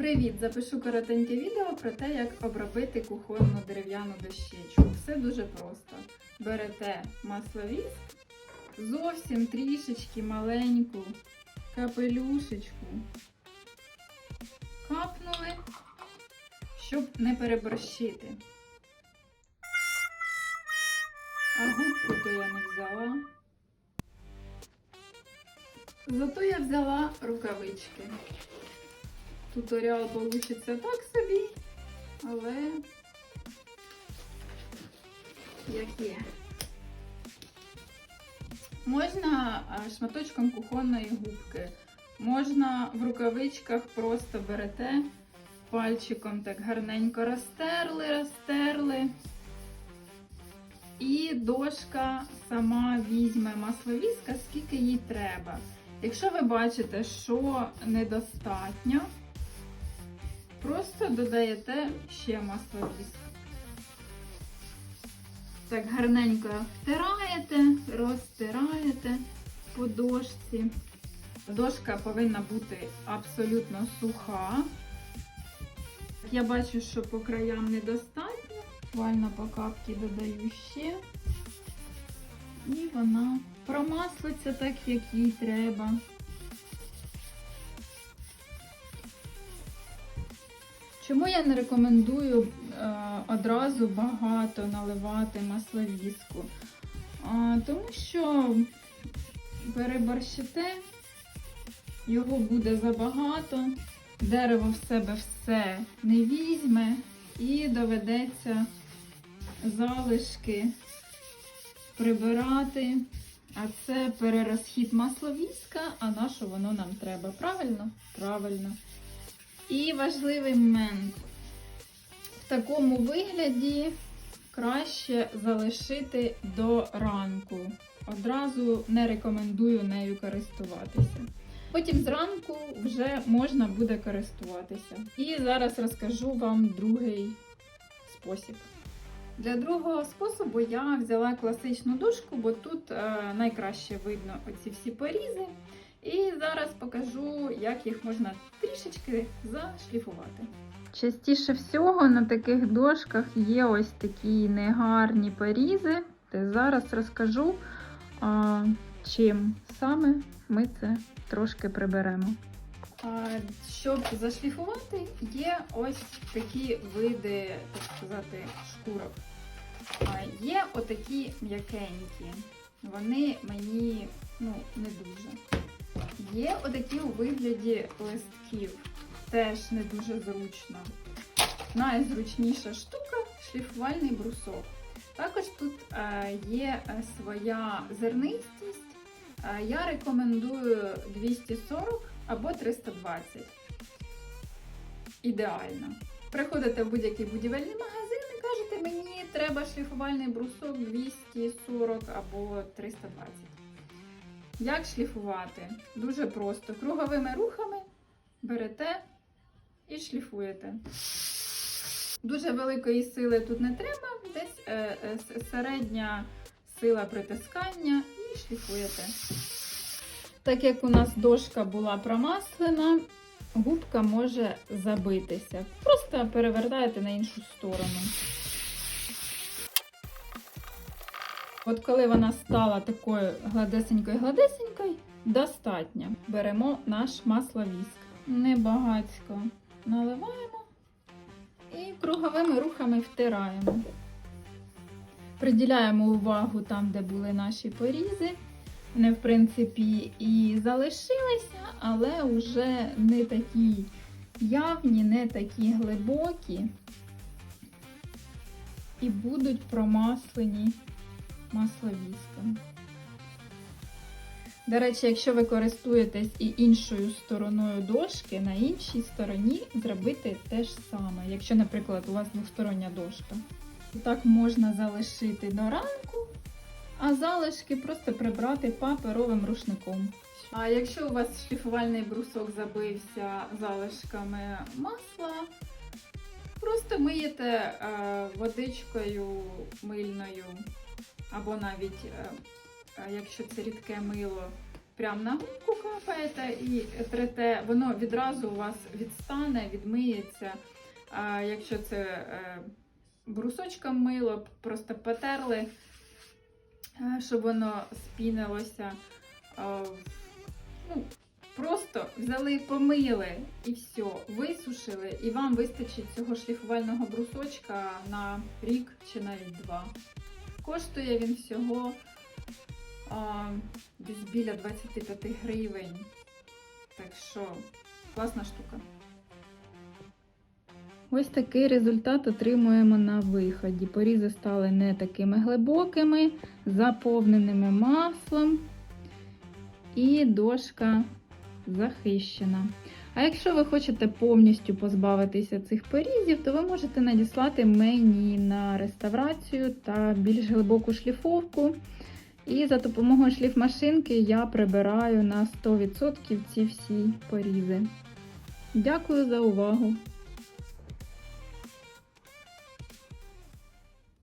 Привіт! Запишу коротеньке відео про те, як обробити кухонну дерев'яну дощечку. Все дуже просто. Берете масловіск, зовсім трішечки маленьку капелюшечку, капнули, щоб не переборщити. А губку то я не взяла. Зато я взяла рукавички. Туторіал получиться так собі, але як є. Можна шматочком кухонної губки, можна в рукавичках просто берете пальчиком так гарненько розтерли, розтерли. І дошка сама візьме масловіска, скільки їй треба. Якщо ви бачите, що недостатньо, просто додаєте ще масло масловіск. Так гарненько втираєте, розтираєте по дошці. Дошка повинна бути абсолютно суха. Я бачу, що по краям недостатньо. Буквально по капці додаю ще. І вона промаслиться так, як їй треба. Чому я не рекомендую е, одразу багато наливати масловіску? Тому що переборщите, його буде забагато, дерево в себе все не візьме і доведеться залишки прибирати. А це перерозхід масловіска, а на що воно нам треба? Правильно? Правильно. І важливий момент. В такому вигляді краще залишити до ранку. Одразу не рекомендую нею користуватися. Потім зранку вже можна буде користуватися. І зараз розкажу вам другий спосіб. Для другого способу я взяла класичну дошку, бо тут е, найкраще видно оці всі порізи. І зараз покажу, як їх можна трішечки зашліфувати. Частіше всього на таких дошках є ось такі негарні порізи. Зараз розкажу, а, чим саме ми це трошки приберемо. А, щоб зашліфувати, є ось такі види, так сказати, шкурок. А, є отакі м'якенькі. Вони мені ну, не дуже. Є отакі у вигляді листків. Теж не дуже зручно. Найзручніша штука шліфувальний брусок. Також тут е, є е, своя зернистість. Е, я рекомендую 240 або 320. Ідеально. Приходите в будь-який будівельний магазин і кажете, мені треба шліфувальний брусок 240 або 320. Як шліфувати? Дуже просто. Круговими рухами берете і шліфуєте. Дуже великої сили тут не треба, десь е, е, середня сила притискання і шліфуєте. Так як у нас дошка була промаслена, губка може забитися. Просто перевертаєте на іншу сторону. От коли вона стала такою гладесенькою-гладесенькою, достатньо. Беремо наш масловіск. Небагацько наливаємо і круговими рухами втираємо. Приділяємо увагу там, де були наші порізи. Вони, в принципі, і залишилися, але вже не такі явні, не такі глибокі. І будуть промаслені масловіском. До речі, якщо ви користуєтесь і іншою стороною дошки, на іншій стороні зробити те ж саме, якщо, наприклад, у вас двостороння дошка. Так можна залишити до ранку, а залишки просто прибрати паперовим рушником. А якщо у вас шліфувальний брусок забився залишками масла, просто миєте е, водичкою мильною, або навіть, е, е, якщо це рідке мило, прямо на губку капаєте і трете, воно відразу у вас відстане, відмиється. А якщо це е, брусочком мило, просто потерли, щоб воно спінилося. Ну, Просто взяли, помили і все, висушили, і вам вистачить цього шліфувального брусочка на рік чи навіть два. Коштує він всього а, десь біля 25 гривень. Так що класна штука. Ось такий результат отримуємо на виході. Порізи стали не такими глибокими, заповненими маслом. І дошка захищена. А якщо ви хочете повністю позбавитися цих порізів, то ви можете надіслати мені на реставрацію та більш глибоку шліфовку. І за допомогою шліфмашинки я прибираю на 100% ці всі порізи. Дякую за увагу!